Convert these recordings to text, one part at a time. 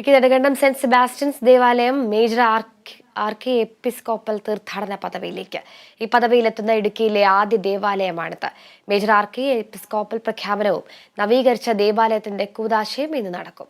Idukki Nedumkandam saint Sebastian's ദേവാലയം major arch archiepiscopal തീർത്ഥാടന പദവിയിലേക്ക്. ഈ പദവിയിലെത്തുന്ന ഇടുക്കിയിലെ ആദ്യ ദേവാലയമാണിത്. മേജർ ആർക്കി എപ്പിസ്കോപ്പൽ പ്രഖ്യാപനവും നവീകരിച്ച ദേവാലയത്തിന്റെ കൂതാശയും ഇന്ന് നടക്കും.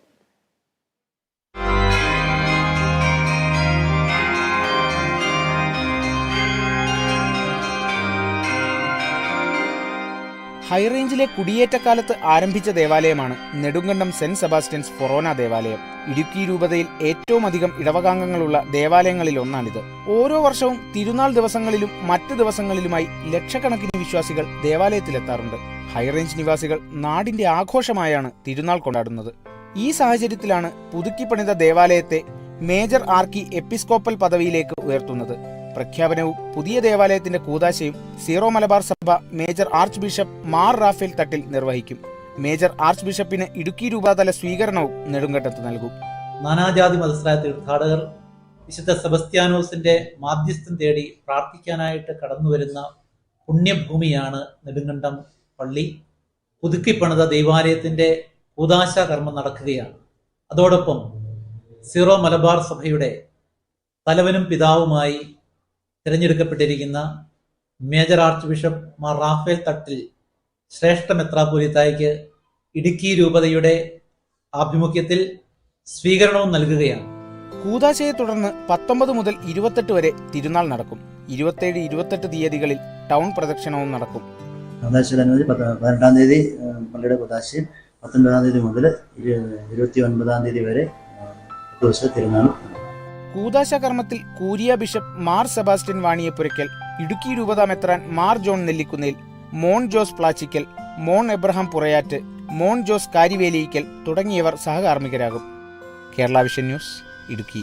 ഹൈറേഞ്ചിലെ കുടിയേറ്റക്കാലത്ത് ആരംഭിച്ച ദേവാലയമാണ് നെടുങ്കണ്ടം സെന്റ് സെബാസ്റ്റ്യൻസ് ഫൊറോന ദേവാലയം. ഇടുക്കി രൂപതയിൽ ഏറ്റവും അധികം ഇടവകാംഗങ്ങളുള്ള ദേവാലയങ്ങളിൽ ഒന്നാണിത്. ഓരോ വർഷവും തിരുനാൾ ദിവസങ്ങളിലും മറ്റ് ദിവസങ്ങളിലുമായി ലക്ഷക്കണക്കിന് വിശ്വാസികൾ ദേവാലയത്തിലെത്താറുണ്ട്. ഹൈറേഞ്ച് നിവാസികൾ നാടിന്റെ ആഘോഷമായാണ് തിരുനാൾ കൊണ്ടാടുന്നത്. ഈ സാഹചര്യത്തിലാണ് പുതുക്കിപ്പണിത ദേവാലയത്തെ മേജർ ആർക്കി എപ്പിസ്കോപ്പൽ പദവിയിലേക്ക് ഉയർത്തുന്നത്. പ്രഖ്യാപനവും പുതിയ ദേവാലയത്തിന്റെ കൂതാശയും സീറോ മലബാർ സഭ major archbishop Mar Rafale Thattil നിർവഹിക്കും. മേജർ ആർച്ച് ബിഷപ്പിന് ഇടുക്കി രൂപതല സ്വീകരണവും നെടുങ്കണ്ടത്ത് നൽകും. നാനാജാതി മതസ്ഥരായ തീർത്ഥാടകർ വിശുദ്ധ സെബസ്ത്യാനോസിന്റെ മാധ്യസ്ഥം തേടി പ്രാർത്ഥിക്കാനായിട്ട് കടന്നു വരുന്ന പുണ്യഭൂമിയാണ് നെടുങ്കണ്ടം പള്ളി. പുതുക്കിപ്പണിത ദൈവാലയത്തിന്റെ കൂതാശ കർമ്മം നടക്കുകയാണ്. അതോടൊപ്പം സീറോ മലബാർ സഭയുടെ തലവനും പിതാവുമായി തിരഞ്ഞെടുക്കപ്പെട്ടിരിക്കുന്ന major archbishop Mar Raphael Thattil ശ്രേഷ്ഠ മെത്രാപൊലിത്തായ്ക്ക് ഇടുക്കി രൂപതയുടെ ആഭിമുഖ്യത്തിൽ സ്വീകരണവും നൽകുകയാണ്. കൂതാശയെ തുടർന്ന് പത്തൊമ്പത് മുതൽ ഇരുപത്തെട്ട് വരെ തിരുനാൾ നടക്കും. ഇരുപത്തേഴ് ഇരുപത്തെട്ട് തീയതികളിൽ ടൗൺ പ്രദക്ഷിണവും നടക്കും. കുദാശയിലനുമതി പത്ത് പതിനെട്ടാം തീയതി പള്ളിയുടെ കുദാശയും പത്തൊൻപതാം തീയതി മുതൽ ഇരു ഇരുപത്തി ഒൻപതാം തീയതി വരെ ദിവസത്തെ തിരുനാൾ കൂതാശ കർമ്മത്തിൽ curia bishop Mar Sebastian Vaniyapurackal Idukki രൂപതാമെത്രാൻ Mar John Nellikunnel Mon Jose Plachickal Mon Abraham Purayatt Mon Jose Karivelickal തുടങ്ങിയവർ സഹകാർമ്മികരാകും. Kerala Vision News Idukki.